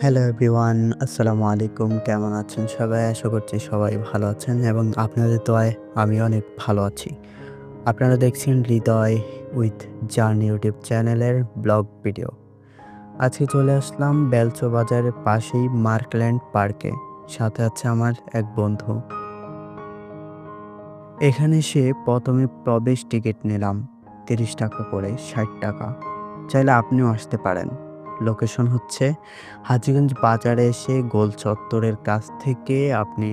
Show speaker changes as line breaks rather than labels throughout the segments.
Hello everyone আসসালামু আলাইকুম কেমন আছেন সবাই? আশা করছি সবাই ভালো আছেন এবং আপনাদের দোয়ায় আমি অনেক ভালো আছি। আপনারা দেখছেন হৃদয় উইথ জার্নি ইউটিউব চ্যানেলের ব্লগ ভিডিও। আজকে চলে আসলাম বেলচো বাজারের পাশেই মার্কল্যান্ড পার্কে। সাথে আছে আমার এক বন্ধু। এখানে এসে প্রথমে প্রবেশ টিকিট নিলাম, তিরিশ টাকা করে, ষাট টাকা। চাইলে আপনিও আসতে পারেন। লোকেশন হচ্ছে হাজীগঞ্জ বাজারে এসে গোল চত্বরের কাছ থেকে আপনি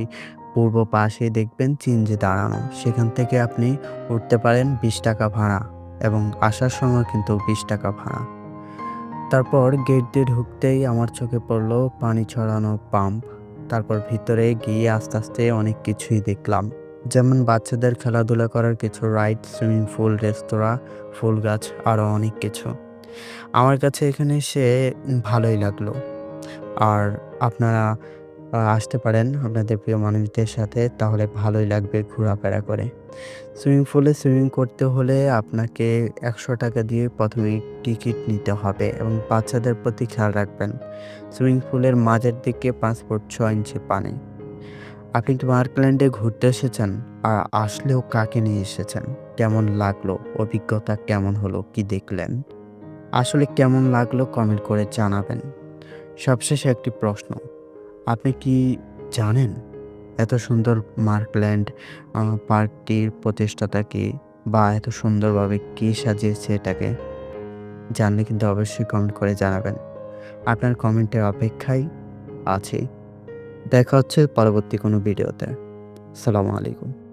পূর্ব পাশে দেখবেন চিনজে দাঁড়ানো। সেখান থেকে আপনি উঠতে পারেন বিশ টাকা ভাড়া এবং আসার সময় কিন্তু বিশ টাকা ভাড়া। তারপর গেট দিয়ে ঢুকতেই আমার চোখে পড়ল পানি ছড়ানো পাম্প। তারপর ভিতরে গিয়ে আস্তে আস্তে অনেক কিছুই দেখলাম। যেমন বাচ্চাদের খেলাধুলা করার কিছু রাইড, সুইমিং পুল, রেস্তোরাঁ, ফুল গাছ আরও অনেক কিছু। আমার কাছে এখানে এসে ভালোই লাগল। আর আপনারা আসতে পারেন আপনাদের প্রিয় মানুষদের সাথে, তাহলে ভালোই লাগবে ঘোরাফেরা করে। সুইমিং পুলে সুইমিং করতে হলে আপনাকে একশো টাকা দিয়ে প্রথমে টিকিট নিতে হবে এবং বাচ্চাদের প্রতি খেয়াল রাখবেন। সুইমিং পুলের মাঝের দিকে পাঁচ ফুট ছ ইঞ্চি পানি। আপনি কি মার্কল্যান্ডে ঘুরতে এসেছেন, আর আসলেও কাকে নিয়ে এসেছেন? কেমন লাগল? অভিজ্ঞতা কেমন হলো? কি দেখলেন? আসলে কেমন লাগল কমেন্ট করে জানাবেন। সবশেষে একটি প্রশ্ন, আপনি কি জানেন এত সুন্দর মার্কল্যান্ড পার্কটির প্রতিষ্ঠাতা কি বা এত সুন্দরভাবে কি সাজিয়েছে এটাকে? জানলে কিন্তু অবশ্যই কমেন্ট করে জানাবেন। আপনার কমেন্টের অপেক্ষায় আছি। দেখা হচ্ছে পরবর্তী কোনো ভিডিওতে আসসালামু আলাইকুম।